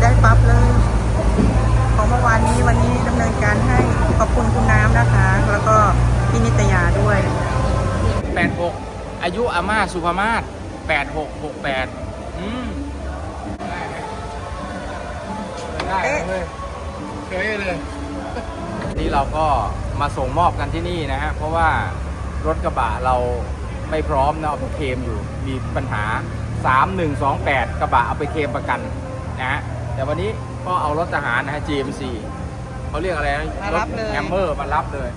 ได้ปั๊บเลยของเมื่อวานนี้วันนี้ดำเนินการให้ขอบคุณคุณน้ำนะคะ แล้วก็พี่นิตยาด้วย 86 อายุอาม่าสุภามาศ8668 อืมได้เอ๊ะเลยเคยเลยนี่เราก็มาส่งมอบกันที่นี่นะฮะ เพราะว่ารถกระบะเราไม่พร้อมนะเอาไปเคลมอยู่มีปัญหา 3128 กระบะเอาไปเคลมประกันนะฮะ แต่วันนี้ก็เอารถทหารนะฮะ GMC เขาเรียกอะไรนะมารับเลย แฮมเมอร์มารับเลย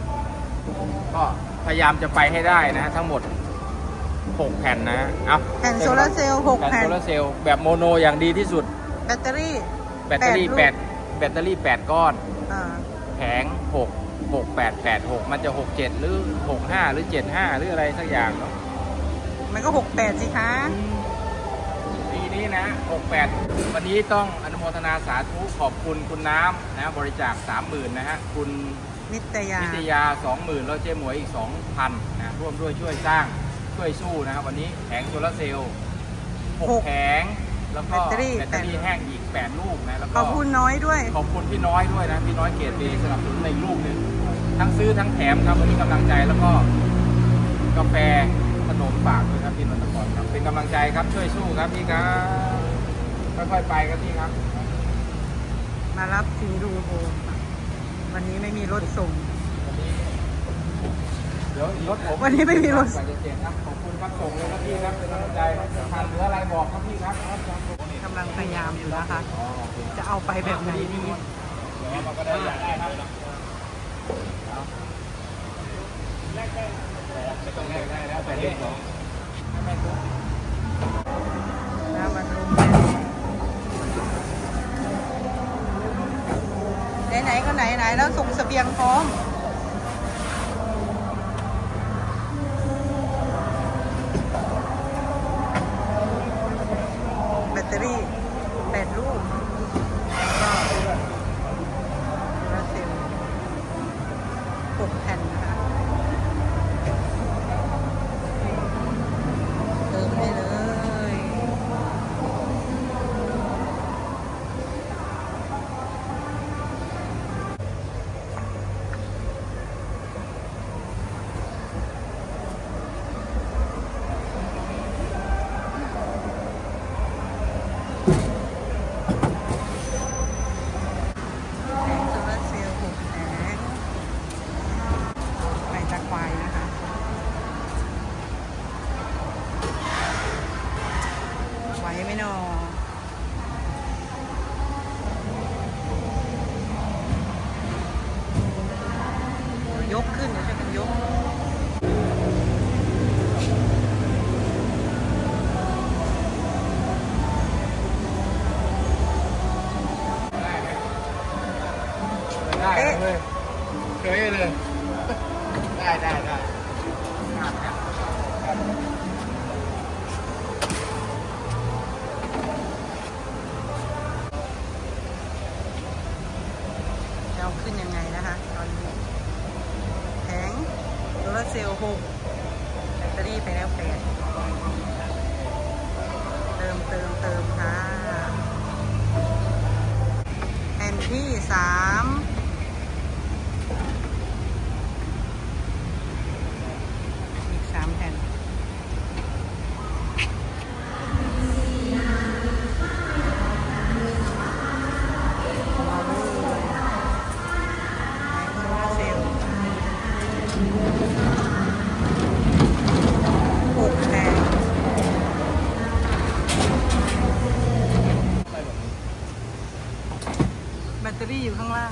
ก็พยายามจะไปให้ได้นะฮะทั้งหมด 6 แผ่นนะฮะเอาแผ่นโซลาร์เซลล์หกแผ่นแผ่นโซลาร์เซลล์แบบโมโนอย่างดีที่สุด แบตเตอรี่ แบตเตอรี่แปดลูก8แบตเตอรี่ 8 ก้อน อ่าแผง6 6 8 8 6 มันจะ 6 7 หรือ 6 5 หรือ 7 5 หรืออะไรสักอย่างเนาะมันก็หกแปดสิคะ ปีนี้นะ 68 วันนี้ต้องอนุโมทนาสาธุขอบคุณคุณน้ำนะบริจาค30,000นะฮะคุณนิตยาวิทยา20,000แล้วเจ๊หมวยอีก2,000นะร่วมด้วยช่วยสร้างช่วยสู้นะครับวันนี้แผงโซลาร์เซลล์หก6แผงแล้วก็แบตเตอรี่แบตเตอรี่แห้งอีก8ลูกนะแล้วขก็อบคุณน้อยด้วย ขอบคุณพี่น้อยด้วยนะพี่น้อยเกรดเบสนับสนุนในลูกหนึ่งทั้งซื้อทั้งแถมครับวันนี้กำลังใจแล้วก็กาแฟขนมฝากด้วยครับพี่นนทกรครับเป็นกำลังใจครับช่วยสู้ครับพี่ครับค่อยๆไปครับพี่ครับมา รับถึงดูโฮมค่ะวันนี้ไม่มีรถส่งวันนี้เดี๋ยวรถผมวันนี้ไม่มีรถกว่าจะเสร็จครับขอบคุณครับส่งเลยครับพี่ครับเป็นกำลังใจทานเหลืออะไรบอกครับพี่ครับกำลังพยายามอยู่นะคะอ๋อโอเคจะเอาไปแบบไหนดีเดี๋ยวเราก็ได้อยากได้ครับไม่ต้องแลกได้แล้วแต่เรื่องของให้แม่ กหน้าวันลงไหนก็ไหนแล้วส่งเสบียงพร้อมแบตเตอรี่แปดลูกก็โซลาร์เซลล์หกแผ่นนะคะเติมได้เลย แผงโซลาร์เซลล์หกแผงไปตะควายนะคะ ไหมนอยกขึ้นเดี๋ยวจะเป็นยก ได้เลยเคยเลย ได้ได้ได้ครับ จะเอาขึ้นยังไงนะคะ ตอนนี้แผงโซลาร์ เซลล์หกแบตเตอรี่ไปแล้วแปดเติมเติมเติมค่ะแผ่นที่สาม แบตเตอรี่อยู่ข้างล่าง